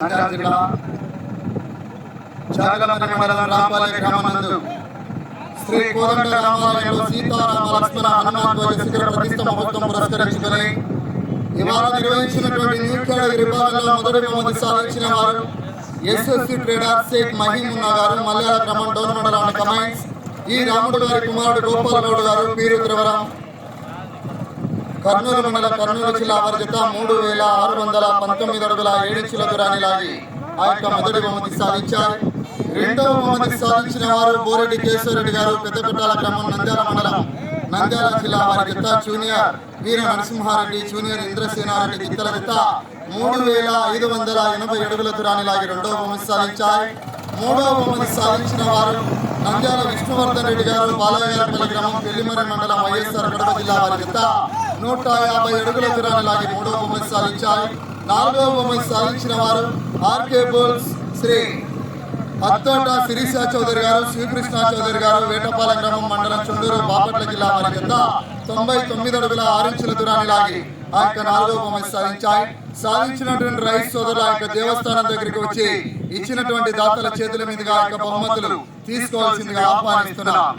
నంద్యాల జిల్లా జాగలపల్లి మండలం రాంపల్లి గ్రామనందు శ్రీ కోదండ రామాలయంలో సీతారామ లక్ష్మణ హనుమాన్ ధ్వజ ప్రతిష్ట మహోత్సవం పురస్కరించుకుని ఇవాళ నిర్వహించినటువంటి న్యూ విభాగంలో మొదటి బహుమతి సాధించిన వారు ఎస్ఎస్సి ట్రేడర్ షేక్ మహీమున్నా గారు మల్లెల క్రమం డౌన్ మండలాన్ని కమైన్స్ ఈ రాముడు గారి కుమారుడు గోపాలగౌడ్ గారు పీరు త్రివరం. కర్నూలు మండల కర్నూలు జిల్లా వారి మూడు వేల ఆరు వందల పంతొమ్మిది అడుగుల ఏడించుల దూరాన్ని లాగి ఆ యొక్క మొదటి బహుమతి సాధించారు. రెండవ బహుమతి సాధించిన వారు బోరెడ్డి కేశవరెడ్డి గారు పెద్దపెట్టాల గ్రామం నంద్యాల మండలం. నంద్యాల జిల్లా వారి జూనియర్ వీర నరసింహారెడ్డి జూనియర్ ఇంద్రసేనారెడ్డి జిత్తల జత మూడు వేల ఐదు వందల ఎనభై అడుగుల దూరాన్ని లాగి రెండవ బహుమతి సాధించారు. మూడవ బహుమతి సాధించిన వారు నంద్యాల విష్ణువర్ధన్ రెడ్డి గారు బాలయ్యపల్లి గ్రామం పెళ్ళిమర మండలం వైఎస్ఆర్ కడప జిల్లా వారి జత నూట యాభై అడుగుల దూరాన్ని లాగి మూడవ బహుమతి సాధించారు. నాలుగవ బహుమతి సాధించిన వారు ఆర్కే బోల్స్ శ్రీ అత్తోట శిరీష చౌదరి గారు శ్రీకృష్ణ చౌదరి గారు వేటపాల గ్రామం మండలం చుండూరు బాపట్ల జిల్లా వారి కింద తొంభై తొమ్మిది అడుగుల ఆరించుల దూరాన్ని లాగి ఆ యొక్క నాలుగవ బహుమతి సాధించాయి. సాధించినటువంటి రైస్ సోదరులు ఆ యొక్క దేవస్థానం దగ్గరికి వచ్చి ఇచ్చినటువంటి దాతల చేతుల మీదుగా ఆ యొక్క బహుమతులు తీసుకోవాల్సిందిగా ఆహ్వానిస్తున్నాం.